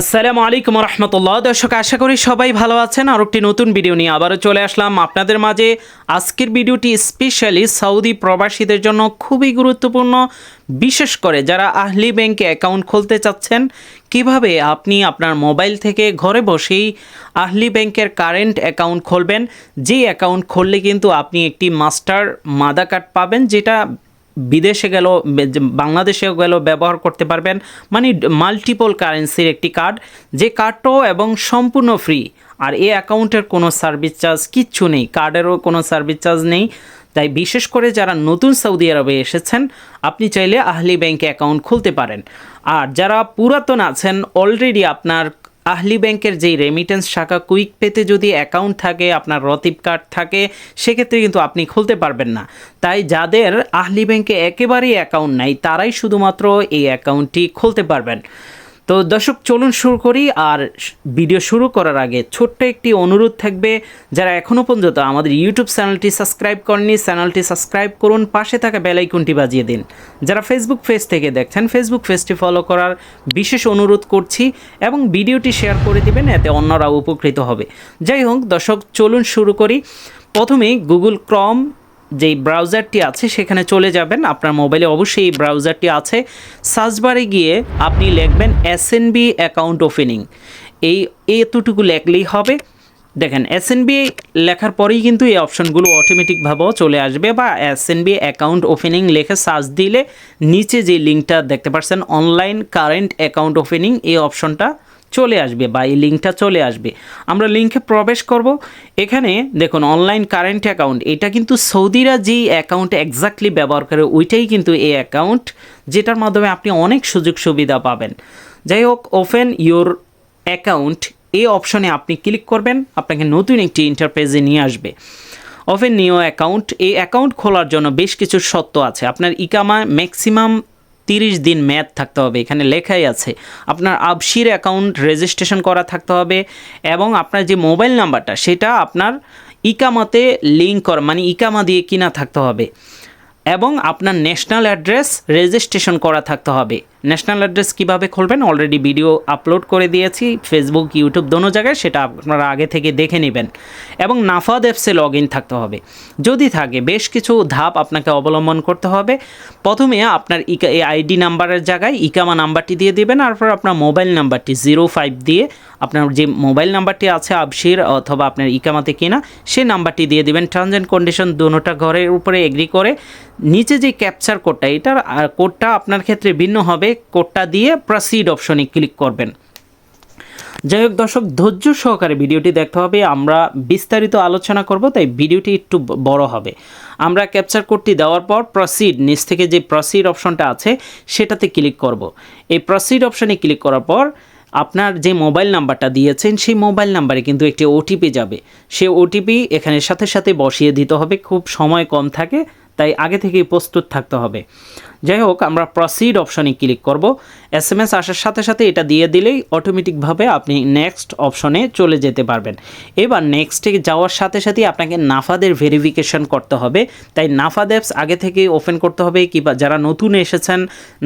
আসসালামু আলাইকুম রহমতুল্লাহ দর্শক, আশা করি সবাই ভালো আছেন। আর একটি নতুন ভিডিও নিয়ে আবারও চলে আসলাম আপনাদের মাঝে। আজকের ভিডিওটি স্পেশালি সৌদি প্রবাসীদের জন্য খুবই গুরুত্বপূর্ণ। বিশেষ করে যারা আহলি ব্যাংকে অ্যাকাউন্ট খুলতে চাচ্ছেন, কীভাবে আপনি আপনার মোবাইল থেকে ঘরে বসেই আহলি ব্যাংকের কারেন্ট অ্যাকাউন্ট খুলবেন? যে অ্যাকাউন্ট খুললে কিন্তু আপনি একটি মাস্টার মাদা কার্ড পাবেন, যেটা বিদেশে গেল বাংলাদেশে গেল ব্যবহার করতে পারবেন। মানে মাল্টিপল কারেন্সির একটি কার্ড যে কার্ডটাও এবং সম্পূর্ণ ফ্রি আর এই অ্যাকাউন্টের কোনো সার্ভিস চার্জ কিচ্ছু নেই। কার্ডেরও কোনো সার্ভিস চার্জ নেই। তাই বিশেষ করে যারা নতুন সৌদি আরবে এসেছেন, আপনি চাইলে আহলি ব্যাংকে অ্যাকাউন্ট খুলতে পারেন। আর যারা পুরাতন আছেন অলরেডি আপনার আহলি ব্যাংকের যেই রেমিটেন্স শাখা কুইক পেতে যদি অ্যাকাউন্ট থাকে, আপনার রতিব কার্ড থাকে, সেক্ষেত্রে কিন্তু আপনি খুলতে পারবেন না। তাই যাদের আহলি ব্যাংকে একেবারেই অ্যাকাউন্ট নাই, তারাই শুধুমাত্র এই অ্যাকাউন্টটি খুলতে পারবেন। তো দর্শক, চলুন শুরু করি আর ভিডিও শুরু করার আগে ছোট্ট একটি অনুরোধ থাকবে। যারা এখনও পর্যন্ত আমাদের ইউটিউব চ্যানেলটি সাবস্ক্রাইব করেননি, চ্যানেলটি সাবস্ক্রাইব করুন, পাশে থাকা বেলাইকনটি বাজিয়ে দিন। যারা ফেসবুক পেজ থেকে দেখছেন ফেসবুক পেজটি ফলো করার বিশেষ অনুরোধ করছি এবং ভিডিওটি শেয়ার করে দিবেন, এতে অন্যরা উপকৃত হবে। যাই হোক, দর্শক, চলুন শুরু করি। প্রথমে গুগল ক্রম যেই ব্রাউজারটি আছে সেখানে চলে যাবেন। আপনার মোবাইলে অবশ্যই এই ব্রাউজারটি আছে। সার্চবারে গিয়ে আপনি লিখবেন এসএনবি অ্যাকাউন্ট ওপেনিং এই এতটুকু লেখলেই হবে। দেখেন এসএনবি লেখার পরেই কিন্তু এই অপশনগুলো অটোমেটিকভাবেও চলে আসবে বা এসএনবি অ্যাকাউন্ট ওপেনিং লেখে সার্চ দিলে নিচে যে লিঙ্কটা দেখতে পাচ্ছেন অনলাইন কারেন্ট অ্যাকাউন্ট ওপেনিং এই অপশনটা চলে আসবে বা এই লিঙ্কটা চলে আসবে। আমরা লিঙ্কে প্রবেশ করব। এখানে দেখুন অনলাইন কারেন্ট অ্যাকাউন্ট এটা কিন্তু সৌদিরা যেই অ্যাকাউন্ট এক্স্যাক্টলি ব্যবহার করে, ওইটাই কিন্তু এই অ্যাকাউন্ট যেটার মাধ্যমে আপনি অনেক সুযোগ সুবিধা পাবেন। যাই হোক ওপেন ইউর অ্যাকাউন্ট এই অপশনে আপনি ক্লিক করবেন, আপনাকে নতুন একটি ইন্টারপেজে নিয়ে আসবে। ওপেন নিও অ্যাকাউন্ট এই অ্যাকাউন্ট খোলার জন্য বেশ কিছু সত্য আছে। আপনার ইকামা ম্যাক্সিমাম তিরিশ দিন মেয়াদ থাকতে হবে। এখানে লেখাই আছে। আপনার আবশির অ্যাকাউন্ট রেজিস্ট্রেশন করা থাকতে হবে এবং আপনার যে মোবাইল নাম্বারটা সেটা আপনার ইকামাতে লিঙ্ক করা মানে ইকামা দিয়ে কিনা থাকতে হবে। এবং আপনার ন্যাশনাল অ্যাড্রেস রেজিস্ট্রেশন করা থাকতে হবে। ন্যাশনাল অ্যাড্রেস কীভাবে খুলবেন? অলরেডি ভিডিও আপলোড করে দিয়েছি। ফেসবুক ইউটিউব দোনো জায়গায় সেটা আপনারা আগে থেকে দেখে নেবেন। এবং নাফাদ অ্যাপসে লগ ইন থাকতে হবে। যদি থাকে, বেশ কিছু ধাপ আপনাকে অবলম্বন করতে হবে। প্রথমে আপনার ইকা আইডি নাম্বারের জায়গায় ইকামা নাম্বারটি দিয়ে দেবেন। তারপর আপনার মোবাইল নাম্বারটি জিরো ফাইভ দিয়ে আপনার যে মোবাইল নাম্বারটি আছে আবশির অথবা আপনার ইকামাতে কিনা, সে নাম্বারটি দিয়ে দেবেন। টার্মস অ্যান্ড কন্ডিশন দুটোটা ঘরের উপরে এগ্রি করে। নিচে যে ক্যাপচার কোডটা এটার কোডটা আপনার ক্ষেত্রে ভিন্ন হবে। কোডটা দিয়ে প্রসিড অপশনে ক্লিক করবেন। যাই হোক দর্শক, ধৈর্য সহকারে ভিডিওটি দেখতে হবে, আমরা বিস্তারিত আলোচনা করব, তাই ভিডিওটি একটু বড় হবে। আমরা ক্যাপচার কোডটি দেওয়ার পর প্রসিড নিচ থেকে যে প্রসিড অপশনটা আছে, সেটাতে ক্লিক করব। এই প্রসিড অপশনে ক্লিক করার পর আপনার যে মোবাইল নাম্বারটা দিয়েছেন, সেই মোবাইল নাম্বারে কিন্তু একটি ওটিপি যাবে। সে ওটিপি এখানে সাথে সাথে বসিয়ে দিতে হবে, খুব সময় কম থাকে। তাই আগে থেকেই প্রস্তুত থাকতে হবে। যাই হোক, আমরা প্রসিড অপশনে ক্লিক করব। এস এম এস আসার সাথে সাথে এটা দিয়ে দিলেই অটোমেটিকভাবে আপনি নেক্সট অপশনে চলে যেতে পারবেন। এবার নেক্সটে যাওয়ার সাথে সাথে আপনাকে নাফাদের ভেরিফিকেশন করতে হবে। তাই নাফাদ অ্যাপস আগে থেকে ওপেন করতে হবে, কিংবা যারা নতুন এসেছেন,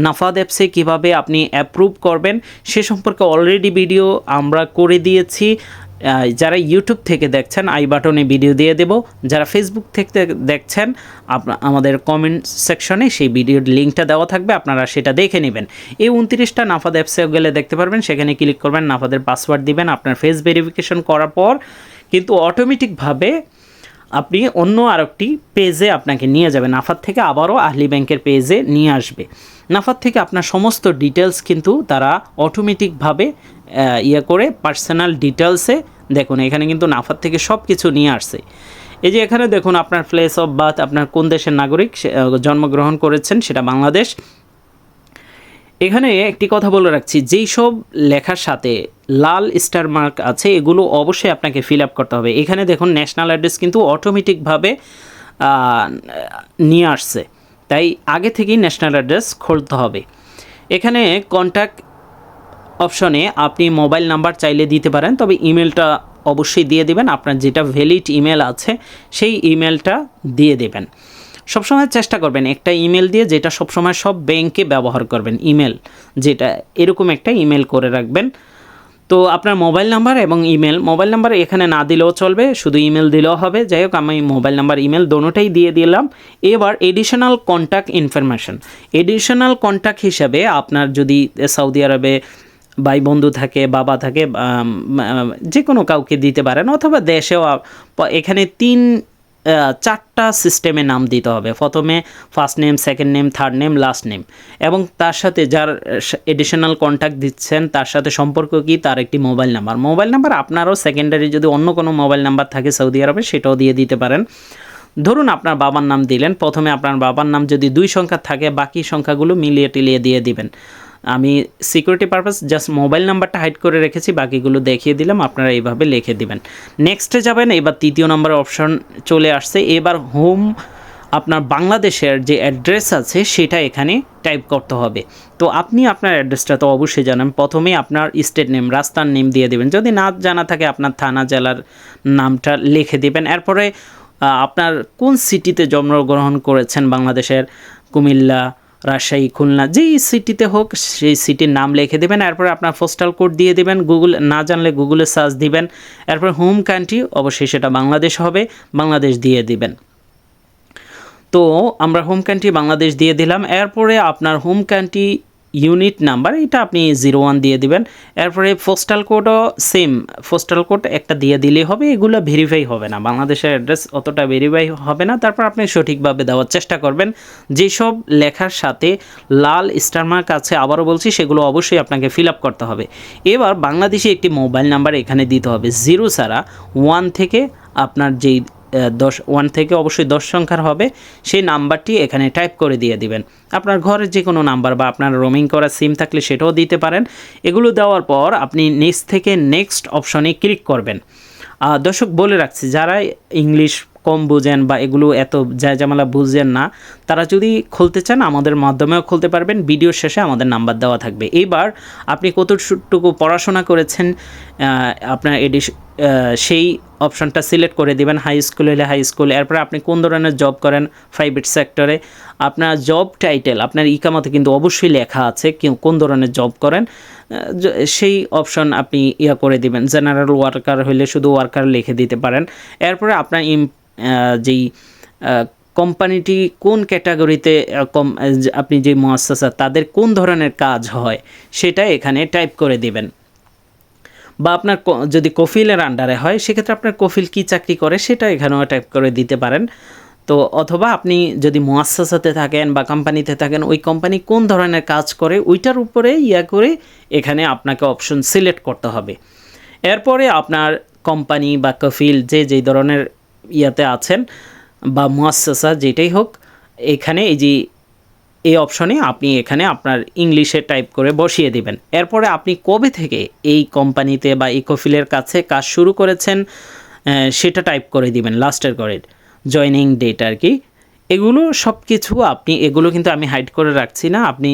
নাফাদ অ্যাপসে কীভাবে আপনি অ্যাপ্রুভ করবেন, সে সম্পর্কে অলরেডি ভিডিও আমরা করে দিয়েছি। যারা ইউটিউব থেকে দেখছেন আই বাটনে ভিডিও দিয়ে দেব। যারা ফেসবুক থেকে দেখছেন আমাদের কমেন্ট সেকশনে সেই ভিডিওর লিঙ্কটা দেওয়া থাকবে, আপনারা সেটা দেখে নেবেন। এই উনত্রিশটা নাফাদ অ্যাপসে গেলে দেখতে পারবেন, সেখানে ক্লিক করবেন, নাফাদের পাসওয়ার্ড দিবেন, আপনার ফেস ভেরিফিকেশন করার পর কিন্তু অটোমেটিকভাবে আপনি অন্য আরেকটি পেজে আপনাকে নিয়ে যাবেন নাফাদ থেকে আবারও আহলি ব্যাংকের পেজে নিয়ে আসবে। নাফাদ থেকে আপনার সমস্ত ডিটেলস কিন্তু তারা অটোমেটিকভাবে ইয়ে করে পার্সোনাল ডিটেলসে দেখুন, এখানে কিন্তু নাফার থেকে সব কিছু নিয়ে আসছে। এই যে এখানে দেখুন, আপনার প্লেস অফ বার্থ আপনার কোন দেশের নাগরিক জন্মগ্রহণ করেছেন, সেটা বাংলাদেশ। এখানে একটি কথা বলে রাখছি, যেই সব লেখার সাথে লাল স্টার মার্ক আছে, এগুলো অবশ্যই আপনাকে ফিল আপ করতে হবে। এখানে দেখুন ন্যাশনাল অ্যাড্রেস কিন্তু অটোমেটিকভাবে নিয়ে আসছে। তাই আগে থেকেই ন্যাশনাল অ্যাড্রেস খুলতে হবে। এখানে কন্ট্যাক্ট অপশনে আপনি মোবাইল নাম্বার চাইলে দিতে পারেন, তবে ইমেলটা অবশ্যই দিয়ে দেবেন। আপনার যেটা ভ্যালিড ইমেল আছে, সেই ইমেলটা দিয়ে দেবেন। সবসময় চেষ্টা করবেন একটা ইমেল দিয়ে, যেটা সবসময় সব ব্যাংকে ব্যবহার করবেন, ইমেল। যেটা এরকম একটা ইমেল করে রাখবেন। তো আপনার মোবাইল নাম্বার এবং ইমেল, মোবাইল নাম্বার এখানে না দিলেও চলবে, শুধু ইমেল দিলেও হবে। যাই হোক, আমি মোবাইল নাম্বার, ইমেল দোনোটাই দিয়ে দিলাম। এবার additional contact information additional contact হিসাবে আপনার যদি সৌদি আরবে ভাই বন্ধু থাকে, বাবা থাকে যে কোনো কাউকে দিতে পারেন অথবা দেশেও এখানে তিন চারটা সিস্টেমে নাম দিতে হবে। প্রথমে first name second name third name last name এবং তার সাথে যার এডিশনাল কন্ট্যাক্ট দিচ্ছেন, তার সাথে সম্পর্ক কি? তার একটি মোবাইল নাম্বার মোবাইল নাম্বার আপনারও সেকেন্ডারি যদি অন্য কোনো মোবাইল নাম্বার থাকে সৌদি আরবে, সেটাও দিয়ে দিতে পারেন। ধরুন আপনার বাবার নাম দিলেন, প্রথমে আপনার বাবার নাম যদি দুই সংখ্যা থাকে, বাকি সংখ্যাগুলো মিলিয়ে টিলিয়ে দিয়ে দিবেন। আমি সিকিউরিটি পারপাস জাস্ট মোবাইল নাম্বারটা হাইড করে রেখেছি, বাকিগুলো দেখিয়ে দিলাম, আপনারা এইভাবে লিখে দিবেন। নেক্সটে যাবেন, এবার তৃতীয় নম্বর অপশন চলে আসছে, এবার হোম আপনার বাংলাদেশের যে অ্যাড্রেস আছে, সেটা এখানে টাইপ করতে হবে। তো আপনি আপনার অ্যাড্রেসটা তো অবশ্যই জানেন প্রথমেই আপনার স্টেট নেম রাস্তার নেম দিয়ে দেবেন। যদি না জানা থাকে, আপনার থানা, জেলার নামটা লিখে দেবেন। এরপরে আপনার কোন সিটিতে জন্মগ্রহণ করেছেন বাংলাদেশের কুমিল্লা রাজশাহী খুলনা, যেই সিটিতে হোক, সেই সিটির নাম লিখে দেবেন, এরপরে আপনার পোস্টাল কোড দিয়ে দেবেন গুগল না জানলে গুগলে সার্চ দিবেন, এরপর হোম কান্ট্রি অবশ্যই সেটা বাংলাদেশ হবে, বাংলাদেশ দিয়ে দিবেন। তো আমরা হোম কান্ট্রি বাংলাদেশ দিয়ে দিলাম, এরপরে আপনার হোম কান্ট্রি ইউনিট নাম্বার এটা আপনি জিরো ওয়ান দিয়ে দিবেন। এরপরে পোস্টাল কোডও সেম পোস্টাল কোড একটা দিয়ে দিলেই হবে, এগুলো ভেরিফাই হবে না। বাংলাদেশের অ্যাড্রেস অতটা ভেরিফাই হবে না, তারপর আপনি সঠিকভাবে দেওয়ার চেষ্টা করবেন। যেসব লেখার সাথে লাল স্টার মার্ক আছে, আবারও বলছি, সেগুলো অবশ্যই আপনাকে ফিল আপ করতে হবে। এবার বাংলাদেশে একটি মোবাইল নাম্বার এখানে দিতে হবে। জিরো ছাড়া ওয়ান থেকে আপনার যেই দশ ওয়ান থেকে অবশ্যই দশ সংখ্যার হবে, সেই নাম্বারটি এখানে টাইপ করে দিয়ে দিবেন। আপনার ঘরের যে কোনো নাম্বার বা আপনার রোমিং করা সিম থাকলে সেটাও দিতে পারেন। এগুলো দেওয়ার পর আপনি নেক্সট থেকে নেক্সট অপশনে ক্লিক করবেন। দর্শক, বলে রাখছি, যারা ইংলিশ কম বুঝেন বা এগুলো এত জায়জামালা বুঝেন না তারা যদি খুলতে চান আমাদের মাধ্যমেও খুলতে পারবেন। ভিডিও শেষে আমাদের নাম্বার দেওয়া থাকবে। এইবার আপনি কতটুকু পড়াশোনা করেছেন আপনার আহ, সেই অপশনটা সিলেক্ট করে দিবেন হাই স্কুল হলে হাই স্কুল। এরপরে আপনি কোন ধরনের জব করেন প্রাইভেট সেক্টরে। আপনার জব টাইটেল আপনার ইকামতে কিন্তু অবশ্যই লেখা আছে কোন ধরনের জব করেন সেই অপশন আপনি ইয়া করে দিবেন। জেনারেল ওয়ার্কার হলে শুধু ওয়ার্কার লিখে দিতে পারেন। এরপরে আপনার যেই কোম্পানিটি কোন ক্যাটাগরিতে কম আপনি যে মহাসাসা তাদের কোন ধরনের কাজ হয়, সেটা এখানে টাইপ করে দিবেন। বা আপনার যদি কফিলের আন্ডারে হয়, সেক্ষেত্রে আপনার কফিল কি চাকরি করে, সেটা এখানেও টাইপ করে দিতে পারেন। তো অথবা আপনি যদি মোয়াসাসাতে থাকেন বা কোম্পানিতে থাকেন, ওই কোম্পানি কোন ধরনের কাজ করে, ওইটার উপরে ইয়া করে এখানে আপনাকে অপশন সিলেক্ট করতে হবে। এরপরে আপনার কোম্পানি বা কফিল যে, যেই ধরনের ইয়াতে আছেন বা মুয়াসা যেটাই হোক, এখানে এই যে, এই অপশনে আপনি এখানে আপনার ইংলিশে টাইপ করে বসিয়ে দিবেন। এরপরে আপনি কবে থেকে এই কোম্পানিতে বা ইকোফিলের কাছে কাজ শুরু করেছেন সেটা টাইপ করে দিবেন, লাস্টের করে, জয়নিং ডেট আর কি। এগুলো সব কিছু আপনি, এগুলো কিন্তু আমি হাইড করে রাখছি না। আপনি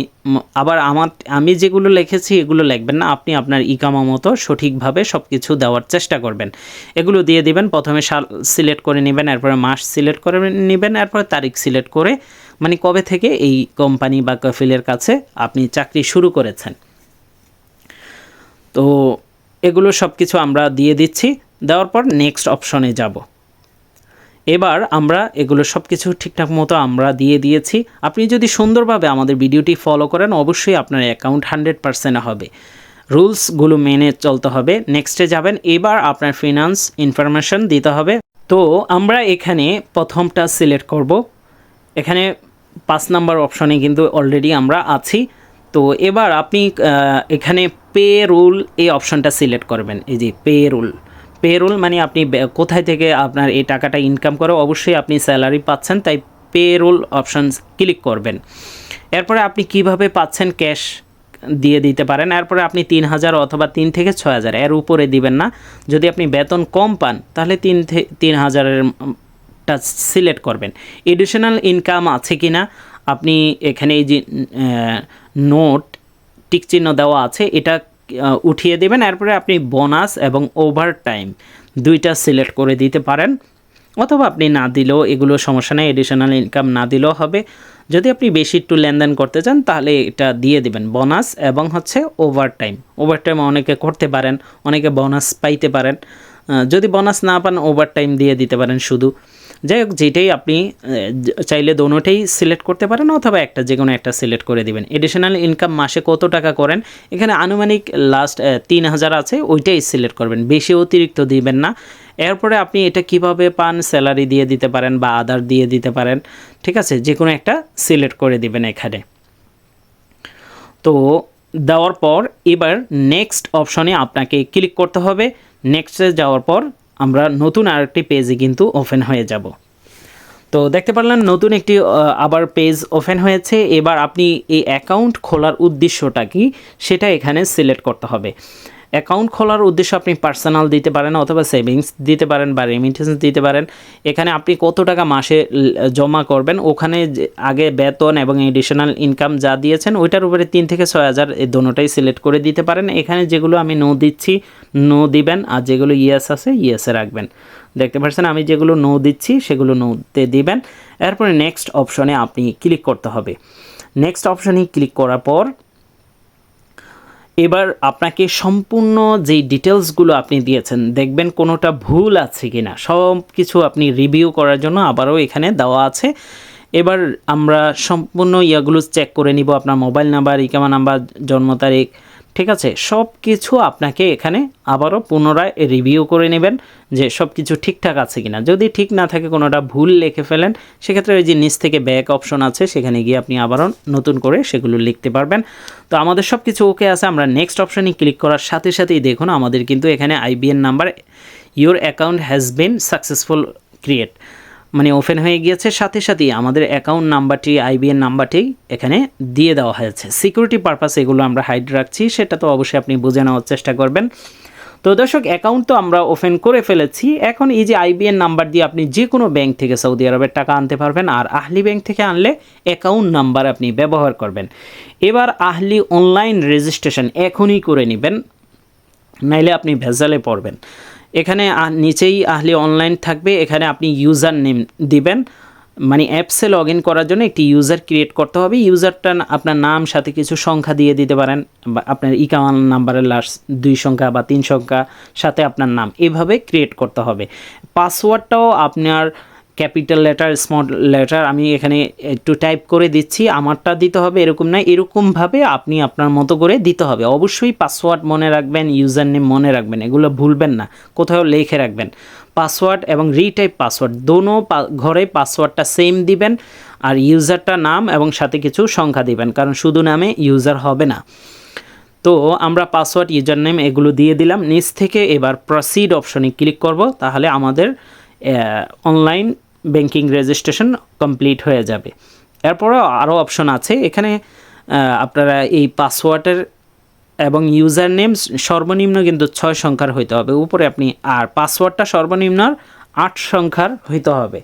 আবার আমার, আমি যেগুলো লিখেছি, এগুলো লিখবেন না। আপনি আপনার ইকামা মতো সঠিকভাবে সব কিছু দেওয়ার চেষ্টা করবেন। এগুলো দিয়ে দিবেন। প্রথমে সাল সিলেক্ট করে নেবেন, এরপরে মাস সিলেক্ট করে নেবেন, এরপরে তারিখ সিলেক্ট করে মানে কবে থেকে এই কোম্পানি বা কফিলের কাছে আপনি চাকরি শুরু করেছেন। তো এগুলো সব কিছু আমরা দিয়ে দিচ্ছি। দেওয়ার পর নেক্সট অপশনে যাব। এবার আমরা এগুলো সব কিছু ঠিকঠাক মতো আমরা দিয়ে দিয়েছি। আপনি যদি সুন্দরভাবে আমাদের ভিডিওটি ফলো করেন, অবশ্যই আপনার অ্যাকাউন্ট হান্ড্রেড পারসেন্ট হবে। রুলসগুলো মেনে চলতে হবে। নেক্সটে যাবেন। এবার আপনার ফিনান্স ইনফরমেশন দিতে হবে। তো আমরা এখানে প্রথমটা সিলেক্ট করব। এখানে পাঁচ নাম্বার অপশনে কিন্তু অলরেডি আমরা আছি। তো এবার আপনি এখানে পে রুল এই অপশনটা সিলেক্ট করবেন। এই যে পে রুল পে রুল মানে আপনি কোথায় থেকে আপনার এই টাকাটা ইনকাম করে অবশ্যই আপনি স্যালারি পাচ্ছেন, তাই পে রুল অপশন ক্লিক করবেন। এরপরে আপনি কীভাবে পাচ্ছেন ক্যাশ দিয়ে দিতে পারেন? এরপরে আপনি তিন হাজার অথবা তিন থেকে ছয় হাজার এর উপরে দিবেন না। যদি আপনি বেতন কম পান, তাহলে তিন তিন হাজারের টা সিলেক্ট করবেন। এডিশনাল ইনকাম আছে কি না আপনি এখানে এই যে নোট টিক চিহ্ন দেওয়া আছে, এটা উঠিয়ে দেবেন। এরপরে আপনি বোনাস এবং ওভার টাইম দুইটা সিলেক্ট করে দিতে পারেন। অথবা আপনি না দিলেও এগুলো সমস্যা নেই এডিশনাল ইনকাম না দিলেও হবে। যদি আপনি বেশি একটু লেনদেন করতে চান, তাহলে এটা দিয়ে দিবেন। বোনাস এবং হচ্ছে ওভার টাইম ওভার টাইম অনেকে করতে পারেন, অনেকে বোনাস পাইতে পারেন। যদি বোনাস না পান ওভার টাইম দিয়ে দিতে পারেন শুধু। যাই হোক যেটাই আপনি চাইলে দোনোটাই সিলেক্ট করতে পারেন অথবা একটা যে কোনো একটা সিলেক্ট করে দিবেন। এডিশনাল ইনকাম মাসে কত টাকা করেন? এখানে আনুমানিক লাস্ট তিন হাজার আছে, ওইটাই সিলেক্ট করবেন। বেশি অতিরিক্ত দিবেন না। এরপরে আপনি এটা কীভাবে পান? স্যালারি দিয়ে দিতে পারেন বা আদার দিয়ে দিতে পারেন। ঠিক আছে? যে কোনো একটা সিলেক্ট করে দিবেন এখানে। তো, দেওয়ার পর এবার নেক্সট অপশনে আপনাকে ক্লিক করতে হবে। নেক্সটে যাওয়ার পর আমরা নতুন আরেকটি পেজে কিন্তু ওপেন হয়ে যাব। তো দেখতে পারলাম নতুন একটি আবার পেজ ওপেন হয়েছে। এবার আপনি এই অ্যাকাউন্ট খোলার উদ্দেশ্যটা কি? সেটা এখানে সিলেক্ট করতে হবে। অ্যাকাউন্ট খোলার উদ্দেশ্য আপনি পার্সোনাল দিতে পারেন অথবা সেভিংস দিতে পারেন বা রেমিটেন্স দিতে পারেন। এখানে আপনি কত টাকা মাসে জমা করবেন, ওখানে আগে বেতন এবং এডিশনাল ইনকাম যা দিয়েছেন, ওইটার উপরে তিন থেকে ছয় হাজার এই দোনোটাই সিলেক্ট করে দিতে পারেন। এখানে যেগুলো আমি নো দিচ্ছি নো দিবেন আর যেগুলো ইয়েস আছে ইয়েসে রাখবেন। দেখতে পাচ্ছেন, আমি যেগুলো নো দিচ্ছি, সেগুলো নোতে দিবেন। এরপরে নেক্সট অপশনে আপনি ক্লিক করতে হবে। নেক্সট অপশনে ক্লিক করার পর এবার আপনাকে সম্পূর্ণ যেই ডিটেলসগুলো আপনি দিয়েছেন, দেখবেন কোনোটা ভুল আছে কি না সব কিছু আপনি রিভিউ করার জন্য আবারও এখানে দেওয়া আছে। এবার আমরা সম্পূর্ণ ইয়াগুলো চেক করে নিব, আপনার মোবাইল নাম্বার ইকামা নাম্বার জন্ম তারিখ ঠিক আছে সব কিছু আপনাকে এখানে আবারও পুনরায় রিভিউ করে নেবেন যে সব কিছু ঠিকঠাক আছে কিনা। যদি ঠিক না থাকে কোনোটা ভুল লিখে ফেলেন, সেক্ষেত্রে ওই যে নিচ থেকে ব্যাক অপশন আছে, সেখানে গিয়ে আপনি আবারও নতুন করে সেগুলো লিখতে পারবেন। তো আমাদের সব কিছু ওকে আছে, আমরা নেক্সট অপশনে ক্লিক করার সাথে সাথেই দেখুন, আমাদের কিন্তু এখানে IBAN number your account has been successful create মানে ওপেন হয়ে গিয়েছে, সাথে সাথেই আমাদের অ্যাকাউন্ট নাম্বারটি আইবিএন নাম্বারটি এখানে দিয়ে দেওয়া হয়েছে। সিকিউরিটি পারপাস এগুলো আমরা হাইড রাখছি, সেটা তো অবশ্যই আপনি বুঝে নেওয়ার চেষ্টা করবেন। তো দর্শক অ্যাকাউন্ট তো আমরা ওপেন করে ফেলেছি। এখন এই যে আইবিএন নাম্বার দিয়ে আপনি যে কোনো ব্যাংক থেকে সৌদি আরবের টাকা আনতে পারবেন, আর আহলি ব্যাংক থেকে আনলে অ্যাকাউন্ট নাম্বার আপনি ব্যবহার করবেন। এবার আহলি অনলাইন রেজিস্ট্রেশন এখনই করে নেবেন, নাইলে আপনি ভেজালে পড়বেন। এখানে নিচেই আহলি অনলাইন থাকবে। এখানে আপনি ইউজার নেম দিবেন। মানে অ্যাপসে লগ ইন করার জন্য একটি ইউজার ক্রিয়েট করতে হবে। ইউজারটা আপনার নাম, সাথে কিছু সংখ্যা দিয়ে দিতে পারেন। বা আপনার ইকাউন্ট নাম্বারের লাস্ট দুই সংখ্যা বা তিন সংখ্যা, সাথে আপনার নাম। এভাবে ক্রিয়েট করতে হবে। পাসওয়ার্ডটাও আপনার ক্যাপিটাল লেটার, স্মল লেটার আমি এখানে একটু টাইপ করে দিচ্ছি। আমারটা দিতে হবে এরকম না এরকমভাবে আপনি আপনার মতো করে দিতে হবে। অবশ্যই পাসওয়ার্ড মনে রাখবেন ইউজার নেম মনে রাখবেন, এগুলো ভুলবেন না, কোথাও লিখে রাখবেন। পাসওয়ার্ড এবং রিটাইপ পাসওয়ার্ড দোনো ঘরে পাসওয়ার্ডটা সেম দিবেন আর ইউজারটা নাম এবং সাথে কিছু সংখ্যা দিবেন, কারণ শুধু নামে ইউজার হবে না। তো আমরা পাসওয়ার্ড ইউজার নেম এগুলো দিয়ে দিলাম। নিচ থেকে এবার প্রসিড অপশনে ক্লিক করব, তাহলে আমাদের অনলাইন ব্যাংকিং রেজিস্ট্রেশন কমপ্লিট হয়ে যাবে। এরপরেও আরও অপশন আছে, এখানে আপনারা এই পাসওয়ার্ডের এবং ইউজার নেম সর্বনিম্ন কিন্তু ছয় সংখ্যার হইতে হবে। উপরে আপনি আর পাসওয়ার্ডটা সর্বনিম্ন আট সংখ্যার হইতে হবে।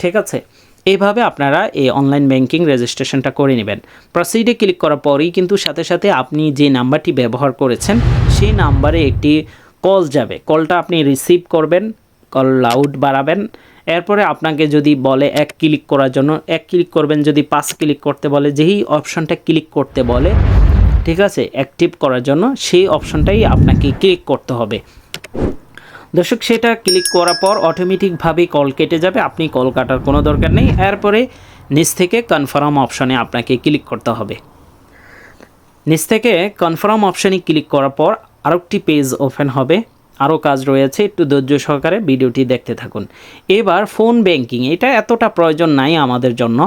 ঠিক আছে? এইভাবে আপনারা এই অনলাইন ব্যাংকিং রেজিস্ট্রেশনটা করে নেবেন। প্রসিডে ক্লিক করার পরেই কিন্তু সাথে সাথে আপনি যে নাম্বারটি ব্যবহার করেছেন, সেই নাম্বারে একটি কল যাবে। কলটা আপনি রিসিভ করবেন কল লাউড বাড়াবেন এরপরে আপনাকে যদি বলে এক ক্লিক করার জন্য, এক ক্লিক করবেন, যদি পাঁচ ক্লিক করতে বলে, যেই অপশনটা ক্লিক করতে বলে, ঠিক আছে, অ্যাক্টিভ করার জন্য সেই অপশনটাই আপনাকে ক্লিক করতে হবে। দর্শক, সেটা ক্লিক করার পর অটোমেটিকভাবেই কল কেটে যাবে, আপনি কল কাটার কোনো দরকার নেই। এরপরে নিচ থেকে কনফার্ম অপশনে আপনাকে ক্লিক করতে হবে। নিচ থেকে কনফার্ম অপশনে ক্লিক করার পর আরেকটি পেজ ওপেন হবে। আরও কাজ রয়েছে, একটু ধৈর্য সহকারে ভিডিওটি দেখতে থাকুন। এবার ফোন ব্যাংকিং, এটা এতটা প্রয়োজন নাই আমাদের জন্য।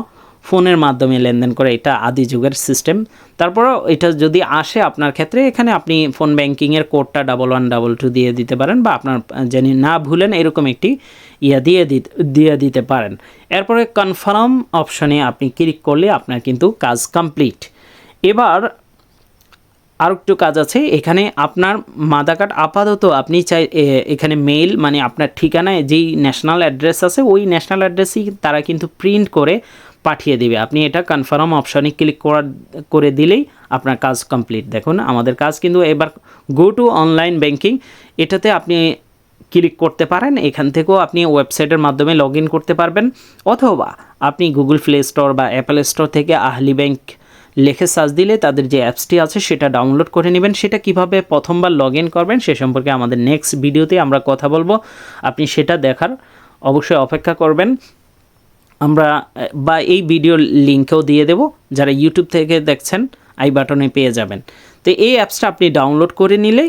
ফোনের মাধ্যমে লেনদেন করে এটা আদি যুগের সিস্টেম তারপরেও এটা যদি আসে আপনার ক্ষেত্রে, এখানে আপনি ফোন ব্যাংকিংয়ের কোডটা ডাবল ওয়ান ডাবল টু দিয়ে দিতে পারেন বা আপনার যিনি না ভুলেন এরকম একটি ইয়া দিয়ে দিতে দিয়ে দিতে পারেন। এরপরে কনফার্ম অপশনে আপনি ক্লিক করলে আপনার কিন্তু কাজ কমপ্লিট এবার আর একটু কাজ আছে, এখানে আপনার মাদার কার্ড আপাতত আপনি চাই এখানে মেইল মানে আপনার ঠিকানায় যেই ন্যাশনাল অ্যাড্রেস আছে, ওই ন্যাশনাল অ্যাড্রেসই তারা কিন্তু প্রিন্ট করে পাঠিয়ে দেবে। আপনি এটা কনফার্ম অপশনে ক্লিক করার করে দিলেই আপনার কাজ কমপ্লিট দেখুন, আমাদের কাজ কিন্তু এবার গো টু অনলাইন ব্যাংকিং এটাতে আপনি ক্লিক করতে পারেন, এখান থেকেও আপনি ওয়েবসাইটের মাধ্যমে লগ করতে পারবেন। অথবা আপনি গুগল প্লে স্টোর বা অ্যাপেল স্টোর থেকে আহলি ব্যাংক লিখে সার্চ দিলে তাদের যে অ্যাপসটি আছে সেটা ডাউনলোড করে নেবেন। সেটা কীভাবে প্রথমবার লগ ইন করবেন সে সম্পর্কে আমাদের নেক্সট ভিডিওতে আমরা কথা বলব। আপনি সেটা দেখার অবশ্যই অপেক্ষা করবেন। আমরা, বা এই ভিডিওর লিঙ্কেও দিয়ে দেব। যারা ইউটিউব থেকে দেখছেন, আই বাটনে পেয়ে যাবেন। তো এই অ্যাপসটা আপনি ডাউনলোড করে নিলে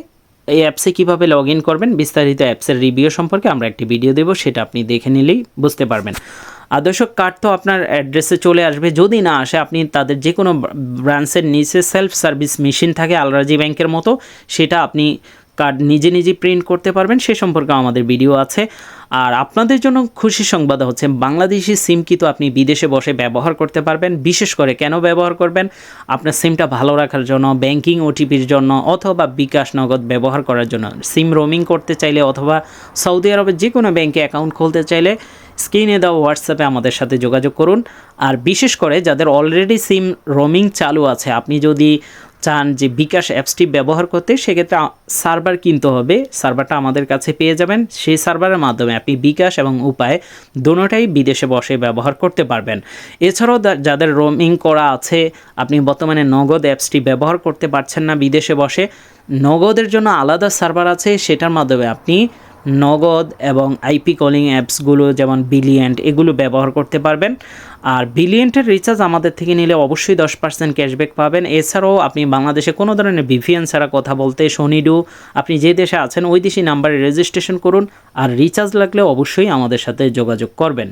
এই অ্যাপসে কীভাবে লগ ইন করবেন, বিস্তারিত অ্যাপসের রিভিউ সম্পর্কে আমরা একটি ভিডিও দেবো, সেটা আপনি দেখে নিলেই বুঝতে পারবেন। আদর্শ কার্ড তো আপনার অ্যাড্রেসে চলে আসবে। যদি না আসে, আপনি তাদের যে কোনো ব্রাঞ্চের নিচে সেলফ সার্ভিস মেশিন থাকে, আলরাজি ব্যাংকের মতো, সেটা আপনি কার্ড নিজে নিজে প্রিন্ট করতে পারবেন, সে সম্পর্কে আমাদের ভিডিও আছে। আর আপনাদের জন্য খুশি সংবাদ হচ্ছে, বাংলাদেশি সিম কিন্তু আপনি বিদেশে বসে ব্যবহার করতে পারবেন, বিশেষ করে কেন ব্যবহার করবেন? আপনার সিমটা ভালো রাখার জন্য, ব্যাংকিং ওটিপির জন্য, অথবা বিকাশ নগদ ব্যবহার করার জন্য। সিম রোমিং করতে চাইলে অথবা সৌদি আরবের যে কোনো ব্যাংকে অ্যাকাউন্ট খুলতে চাইলে স্ক্রিনে দেওয়া হোয়াটসঅ্যাপে আমাদের সাথে যোগাযোগ করুন। আর বিশেষ করে যাদের অলরেডি সিম রোমিং চালু আছে, আপনি যদি চান যে বিকাশ অ্যাপসটি ব্যবহার করতে, সেক্ষেত্রে সার্ভার কিনতে হবে। সার্ভারটা আমাদের কাছে পেয়ে যাবেন। সেই সার্ভারের মাধ্যমে আপনি বিকাশ এবং উপায় দুটোটাই বিদেশে বসে ব্যবহার করতে পারবেন। এছাড়াও যাদের রোমিং করা আছে, আপনি বর্তমানে নগদ অ্যাপসটি ব্যবহার করতে পারছেন না বিদেশে বসে, নগদের জন্য আলাদা সার্ভার আছে, সেটার মাধ্যমে আপনি নগদ এবং আইপি কলিং অ্যাপসগুলো যেমন বিলিয়েন্ট এগুলো ব্যবহার করতে পারবেন। আর বিলিয়েন্টের রিচার্জ আমাদের থেকে নিলে অবশ্যই দশ পার্সেন্ট ক্যাশব্যাক পাবেন। এছাড়াও আপনি বাংলাদেশে কোনো ধরনের ভিভিএন ছাড়া কথা বলতে শনিডু আপনি যে দেশে আছেন ওই দেশি নাম্বারে রেজিস্ট্রেশন করুন। আর রিচার্জ লাগলে অবশ্যই আমাদের সাথে যোগাযোগ করবেন।